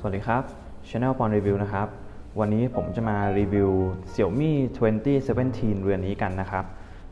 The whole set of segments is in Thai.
สวัสดีครับ Channel p o n Review นะครับ วันนี้ผมจะมารีวิว Xiaomi 2017 เรือนนี้กันนะครับ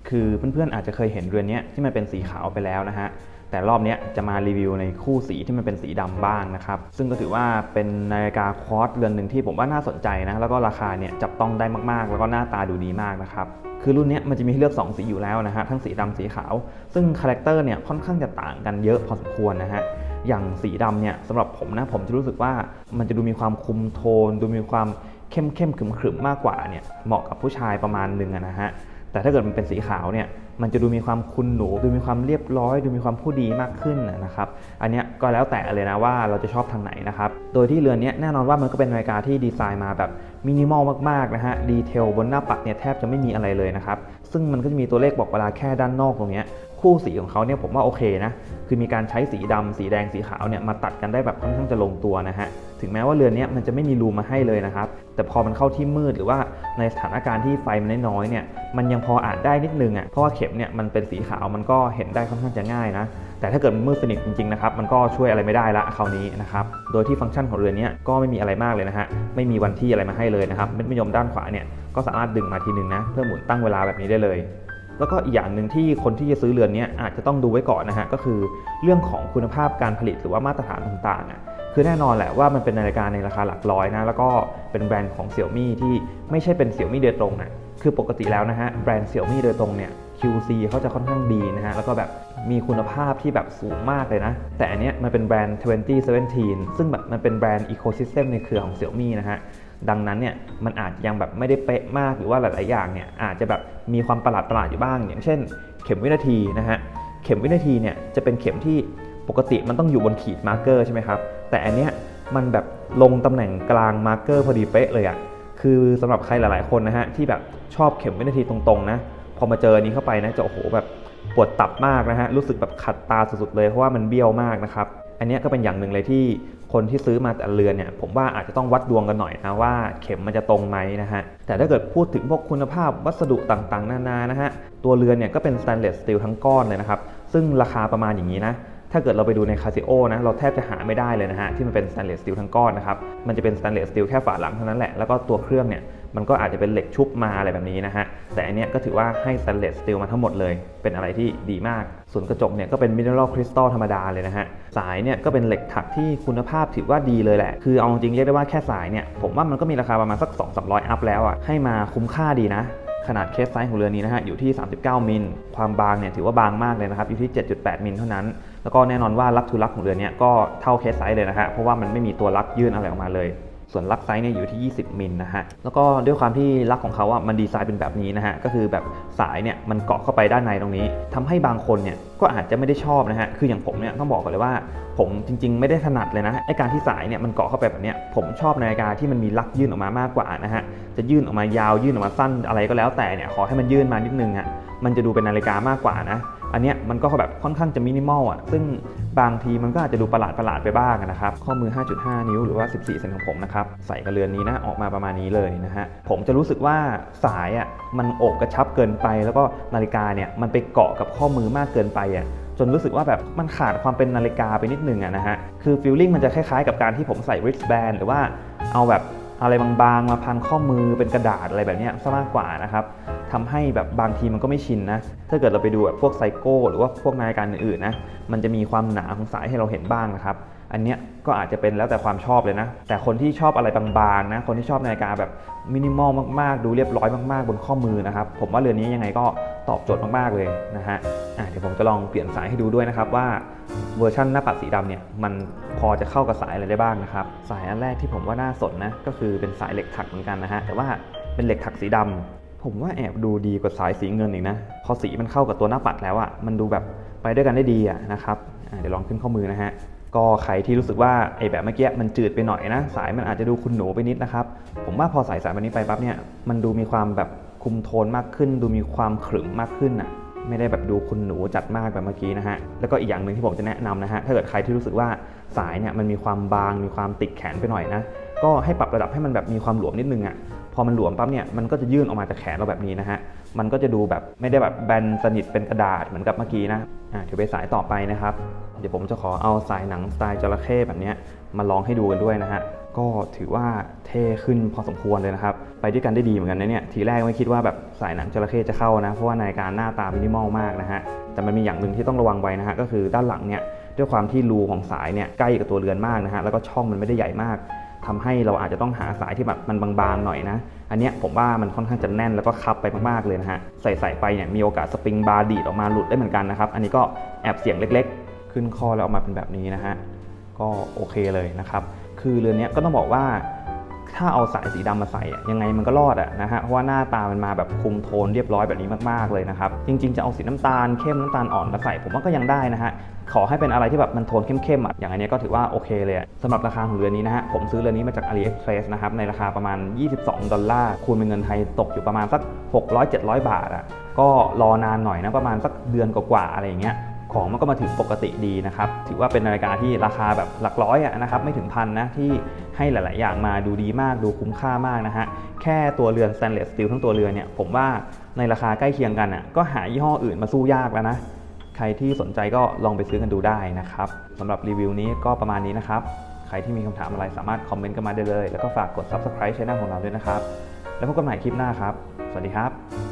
คือเพื่อนๆอาจจะเคยเห็นเรือนนี้ที่มันเป็นสีขาวไปแล้วนะฮะ แต่รอบนี้จะมารีวิวในคู่สีที่มันเป็นสีดำบ้างนะครับ ซึ่งก็ถือว่าเป็นนาฬิกาควอตเรือนหนึ่งที่ผมว่าน่าสนใจนะ แล้วก็ราคาเนี่ยจับต้องได้มากๆ แล้วก็หน้าตาดูดีมากนะครับคือรุ่นนี้มันจะมีให้เลือก 2 สีอยู่แล้วนะฮะ ทั้งสีดำสีขาว ซึ่งคาแรคเตอร์เนี่ยค่อนข้างจะต่างกันเยอะพอสมควรนะฮะ อย่างสีดำเนี่ยสำหรับผมนะผมจะรู้สึกว่ามันจะดูมีความคุมโทน ดูมีความเข้มเข้มขึมขึมมากกว่าเนี่ยเหมาะกับผู้ชายประมาณหนึ่งอะนะฮะแต่ถ้าเกิดมันเป็นสีขาวเนี่ยมันจะดูมีความคุณหนู ดูมีความเรียบร้อย ดูมีความผู้ดีมากขึ้นนะครับอันนี้ก็แล้วแต่เลยนะว่าเราจะชอบทางไหนนะครับโดยที่เรือนนี้แน่นอนว่ามันก็เป็นนาฬิกาที่ดีไซน์มาแบบมินิมอลมากๆนะฮะดีเทลบนหน้าปัดเนี่ยแทบจะไม่มีอะไรเลยนะครับซึ่งมันก็จะมีตัวเลขบอกเวลาแค่ด้านนอกตรงเนี้ย คู่สีของเขาเนี่ยผมว่าโอเคนะ คือมีการใช้สีดำสีแดงสีขาวเนี่ยมาตัดกันได้แบบค่อนข้างจะลงตัวนะฮะ ถึงแม้ว่าเรือนนี้มันจะไม่มีรูมาให้เลยนะครับ แต่พอมันเข้าที่มืดหรือว่าในสถานการณ์ที่ไฟมันน้อยๆเนี่ย มันยังพออ่านได้นิดนึงอะ เพราะว่าเข็มเนี่ยมันเป็นสีขาวมันก็เห็นได้ค่อนข้างจะง่ายนะ แต่ถ้าเกิดมันมืดสนิทจริงๆนะครับ มันก็ช่วยอะไรไม่ได้ละคราวนี้นะครับ โดยที่ฟังก์ชันของเรือนนี้ก็ไม่มีอะไรมากเลยนะฮะ ไม่มีวันที่อะไรมาให้เลยนะครับเม็ดมยมด้านขวาเนี่ยก็สามารถดึงมาทีนึงนะเพื่อหมุนตั้งเวลาแบบนี้ได้เลย แล้วก็อีกอย่างหนึ่งที่คนที่จะซื้อเรือนนี้อาจจะต้องดูไว้ก่อนนะฮะก็คือเรื่องของคุณภาพการผลิตหรือว่ามาตรฐานต่างๆอะคือแน่นอนแหละว่ามันเป็นนาฬิกาในราคาหลักร้อยนะแล้วก็เป็นแบรนด์ของ Xiaomi ที่ไม่ใช่เป็น Xiaomi โดยตรงอะคือปกติแล้วนะฮะแบรนด์ Xiaomi โดยตรงเนี่ย QC เขาจะค่อนข้างดีนะฮะแล้วก็แบบมีคุณภาพที่แบบสูงมากเลยนะ แต่อันเนี้ยมันเป็นแบรนด์ 2017 ซึ่งแบบมันเป็นแบรนด์ Ecosystem ในเครือของ Xiaomi นะฮะ ดังนั้นเนี่ยมันอาจยังแบบไม่ได้เป๊ะมากหรือว่าหลาย ๆ อย่างเนี่ยอาจจะแบบมีความประหลาดประหลาดๆอยู่บ้าง อย่างเช่น เข็มวินาทีนะฮะเข็มวินาทีเนี่ยจะเป็นเข็มที่ปกติมันต้องอยู่บนขีดมาร์กเกอร์ใช่ไหมครับแต่อันเนี้ยมันแบบลงตำแหน่งกลางมาร์กเกอร์พอดีเป๊ะเลยอะคือสำหรับใครหลาย ๆ คนนะฮะที่แบบชอบเข็มวินาทีตรง ๆ นะพอมาเจออันนี้เข้าไปนะจะโอ้โหแบบปวดตับมากนะฮะรู้สึกแบบขัดตาสุด ๆ เลยเพราะว่ามันเบี้ยวมากนะครับ อันนี้ก็เป็นอย่างหนึ่งเลยที่คนที่ซื้อมาแต่เรือนเนี่ยผมว่าอาจจะต้องวัดดวงกันหน่อยนะว่าเข็มมันจะตรงไหมนะฮะแต่ถ้าเกิดพูดถึงพวกคุณภาพวัสดุต่างๆ นานานะฮะตัวเรือนเนี่ยก็เป็น stainless steel ทั้งก้อนเลยนะครับซึ่งราคาประมาณอย่างนี้นะถ้าเกิดเราไปดูใน Casio นะเราแทบจะหาไม่ได้เลยนะฮะที่มันเป็น stainless steel ทั้งก้อนนะครับมันจะเป็น stainless steel แค่ฝาหลังเท่านั้นแหละแล้วก็ตัวเครื่องเนี่ย มันก็อาจจะเป็นเหล็กชุบมาอะไรแบบนี้นะฮะ แต่อันเนี้ยก็ถือว่าให้ stainless steel มาทั้งหมดเลย เป็นอะไรที่ดีมาก ส่วนกระจกเนี่ยก็เป็น mineral crystal ธรรมดาเลยนะฮะ สายเนี่ยก็เป็นเหล็กถักที่คุณภาพถือว่าดีเลยแหละ คือเอาจริงๆเรียกได้ว่าแค่สายเนี่ย ผมว่ามันก็มีราคาประมาณสัก 2 3 0 0 อัพแล้วอะ ให้มาคุ้มค่าดีนะขนาดเคสไซส์ของเรือนนี้นะฮะอยู่ที่ 39 มิล ความบางเนี่ยถือว่าบางมากเลยนะครับอยู่ที่ 7.8 มิลเท่านั้น แล้วก็แน่นอนว่าลักทูลักของเรือนเนี้ก็เท่าเคสไซส์เลยนะฮะเพราะว่ามันไม่มีตัวลักยื่นอะไรออกมาเลย ส่วนลักไซส์เนี่ยอยู่ที่ 20 มิลนะฮะ แล้วก็ด้วยความที่ลักของเขาอะมันดีไซน์เป็นแบบนี้นะฮะ ก็คือแบบสายเนี่ยมันเกาะเข้าไปด้านในตรงนี้ทำให้บางคนเนี่ยก็อาจจะไม่ได้ชอบนะฮะ คืออย่างผมเนี่ยต้องบอกก่อนเลยว่า ผมจริง ๆ ไม่ได้ถนัดเลยนะ ไอการที่สายเนี่ยมันเกาะเข้าไปแบบเนี้ย ผมชอบนาฬิกาที่มันมีลักยื่นออกมามากกว่านะฮะ จะยื่นออกมายาวยื่นออกมาสั้นอะไรก็แล้วแต่เนี่ยขอให้มันยื่นมานิดนึงอะ มันจะดูเป็นนาฬิกามากกว่านะ อันเนี้ยมันก็แบบค่อนข้างจะมินิมอลอะซึ่งบางทีมันก็อาจจะดูประหลาดประหลาดไปบ้างนะครับ ข้อมือ 5.5 นิ้วหรือว่า 14เซนของผมนะครับใส่กระเรือนนี้นะออกมาประมาณนี้เลยนะฮะผมจะรู้สึกว่าสายอะมันโอบกระชับเกินไป แล้วก็นาฬิกาเนี่ยมันไปเกาะกับข้อมือมากเกินไปอะจนรู้สึกว่าแบบมันขาดความเป็นนาฬิกาไปนิดนึงอะนะฮะ คือฟีลลิ่งมันจะคล้ายๆกับการที่ผมใส่ wristband หรือว่าเอาแบบ อะไรบางๆ มาพันข้อมือเป็นกระดาษอะไรแบบนี้ซะมากกว่านะครับทำให้แบบบางทีมันก็ไม่ชินนะ ถ้าเกิดเราไปดูแบบพวกไซโก้หรือว่าพวกนาฬิกาอื่นๆนะ มันจะมีความหนาของสายให้เราเห็นบ้างนะครับ อันเนี้ยก็อาจจะเป็นแล้วแต่ความชอบเลยนะ แต่คนที่ชอบอะไรบางๆนะ คนที่ชอบนาฬิกาแบบมินิมอลมากๆ ดูเรียบร้อยมากๆ บนข้อมือนะครับ ผมว่าเรือนนี้ยังไงก็ตอบโจทย์มากๆเลยนะฮะอะเดี๋ยวผมจะลองเปลี่ยนสายให้ดูด้วยนะครับว่าเวอร์ชันหน้าปัดสีดำเนี่ยมันพอจะเข้ากับสายอะไรได้บ้างนะครับ สายอันแรกที่ผมว่าน่าสนนะก็คือเป็นสายเหล็กถักเหมือนกันนะฮะแต่ว่าเป็นเหล็กถักสีดำผมว่าแอบดูดีกว่าสายสีเงินอีกนะพอสีมันเข้ากับตัวหน้าปัดแล้วอะ่ะมันดูแบบไปด้วยกันได้ดีอะนะครับอะเดี๋ยวลองขึ้นข้อมือนะฮะ ก็ใครที่รู้สึกว่าไอ้แบบเมื่อกี้มันจืดไปหน่อยนะ สายมันอาจจะดูคุณหนูไปนิดนะครับ ผมว่าพอใส่สายแบบนี้ไปปั๊บเนี่ยมันดูมีความแบบคุมโทนมากขึ้น ดูมีความขรึมมากขึ้นอะไม่ได้แบบดูคุณหนูจัดมากแบบเมื่อกี้นะฮะ แล้วก็อีกอย่างหนึ่งที่ผมจะแนะนำนะฮะ ถ้าเกิดใครที่รู้สึกว่าสายเนี่ยมันมีความบาง มีความติดแขนไปหน่อยนะ ก็ให้ปรับระดับให้มันแบบมีความหลวมนิดนึงอะ พอมันหลวมปั๊บเนี่ยมันก็จะยื่นออกมาจากแขนเราแบบนี้นะฮะมันก็จะดูแบบไม่ได้แบบแบนสนิทเป็นกระดาษเหมือนกับเมื่อกี้นะอะเดี๋ยวไปสายต่อไปนะครับ เดี๋ยวผมจะขอเอาสายหนังสไตล์จระเข้แบบนี้มาลองให้ดูกันด้วยนะฮะก็ถือว่าเท่ขึ้นพอสมควรเลยนะครับ ไปด้วยกันได้ดีเหมือนกันนะเนี่ย ทีแรกไม่คิดว่าแบบสายหนังจระเข้จะเข้านะ เพราะว่านาฬิกาหน้าตามินิมอลมากนะฮะ แต่มันมีอย่างหนึ่งที่ต้องระวังไว้นะฮะ ก็คือด้านหลังเนี่ย ด้วยความที่รูของสายเนี่ยใกล้กับตัวเรือนมากนะฮะ แล้วก็ช่องมันไม่ได้ใหญ่มาก ทำให้เราอาจจะต้องหาสายที่แบบมันบางๆหน่อยนะ อันเนี้ยผมว่ามันค่อนข้างจะแน่นแล้วก็คับไปมากๆเลยนะฮะ ใส่ใส่ไปเนี่ยมีโอกาสสปริงบาร์ดีดออกมาหลุดได้เหมือนกันนะครับ อันนี้ก็แอบเสียงเล็กๆ ขึ้นคอแล้วออกมาเป็นแบบนี้นะฮะ ก็โอเคเลยนะครับ คือเรือนนี้ก็ต้องบอกว่า ถ้าเอาสายสีดำมาใส่อะยังไงมันก็รอดอะนะฮะเพราะว่าหน้าตามันมาแบบคุมโทนเรียบร้อยแบบนี้มากๆเลยนะครับจริงๆจะเอาสีน้ำตาลเข้มน้ำตาลอ่อนมาใส่ผมว่าก็ยังได้นะฮะขอให้เป็นอะไรที่แบบมันโทนเข้มๆอะอย่างอันนี้ก็ถือว่าโอเคเลยสำหรับราคาของเรือนนี้นะฮะผมซื้อเรือนนี้มาจาก AliExpress นะครับในราคาประมาณ 22 ดอลลาร์คูณเป็นเงินไทยตกอยู่ประมาณสัก 600-700 บาทอะก็รอนานหน่อยนะประมาณสักเดือนกว่าๆอะไรอย่างเงี้ย ของมันก็มาถึงปกติดีนะครับถือว่าเป็นนาฬิกาที่ราคาแบบหลักร้อยอะนะครับไม่ถึงพันนะที่ให้หลาย ๆ อย่างมาดูดีมากดูคุ้มค่ามากนะฮะแค่ตัวเรือน stainless steel ทั้งตัวเรือนเนี่ยผมว่าในราคาใกล้เคียงกันอะก็หายี่ห้ออื่นมาสู้ยากแล้วนะใครที่สนใจก็ลองไปซื้อกันดูได้นะครับสำหรับรีวิวนี้ก็ประมาณนี้นะครับใครที่มีคำถามอะไรสามารถคอมเมนต์กันมาได้เลย แล้วก็ฝากกด subscribe channel ของเราด้วยนะครับ แล้วพบกันใหม่คลิปหน้าครับ สวัสดีครับ